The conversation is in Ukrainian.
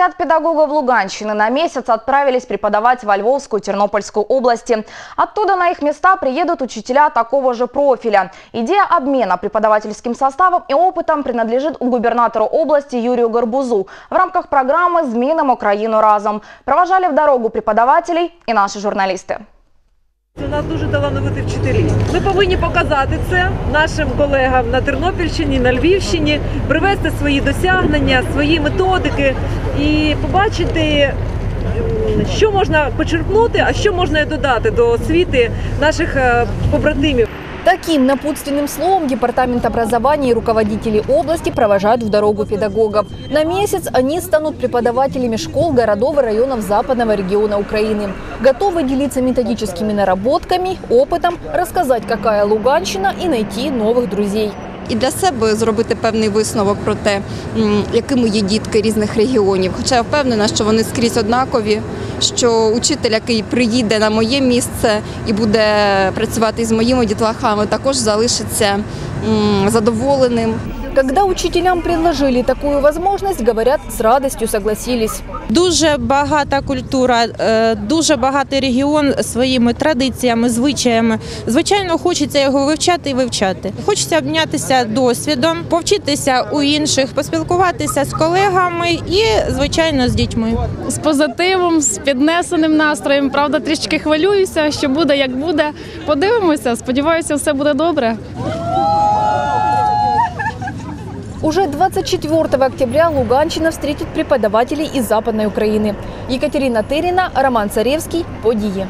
50 педагогов Луганщины на месяц отправились преподавать во Львовскую Тернопольскую области. Оттуда на их места приедут учителя такого же профиля. Идея обмена преподавательским составом и опытом принадлежит губернатору области Юрию Горбузу в рамках программы «Зміном Украину разом». Провожали в дорогу преподавателей и наши журналисты. Нас дуже талановиті вчителі. Ми повинні показати це нашим колегам на Тернопільщині, на Львівщині, привести свої досягнення, свої методики і побачити, що можна почерпнути, а що можна додати до освіти наших е, побратимів. Таким напутственным словом Департамент образования и руководители области провожают в дорогу педагогов. На месяц они станут преподавателями школ, городов и районов западного региона Украины. Готовы делиться методическими наработками, опытом, рассказать, какая Луганщина и найти новых друзей. і для себе зробити певний висновок про те, м, якими є дітки різних регіонів. Хоча я впевнена, що вони скрізь однакові, що учитель, який приїде на моє місце і буде працювати з моїми дітлахами, також залишиться задоволеним. Когда учителям предложили такую возможность, говорят, с радостью согласились. Дуже багата культура, е, дуже багатий регіон своїми традиціями, звичаями. Звичайно, хочеться його вивчати і вивчати. Хочеться обмінятися досвідом, повчитися у інших, поспілкуватися з колегами і, звичайно, з дітьми. з позитивом, з піднесеним настроєм. Правда, трішки хвилююся, що буде, як буде. Подивимося. Сподіваюся, все буде добре. Уже 24 октября Луганщина встретит преподавателей из Западной Украины. Екатерина Тырина, Роман Царевский, Подии.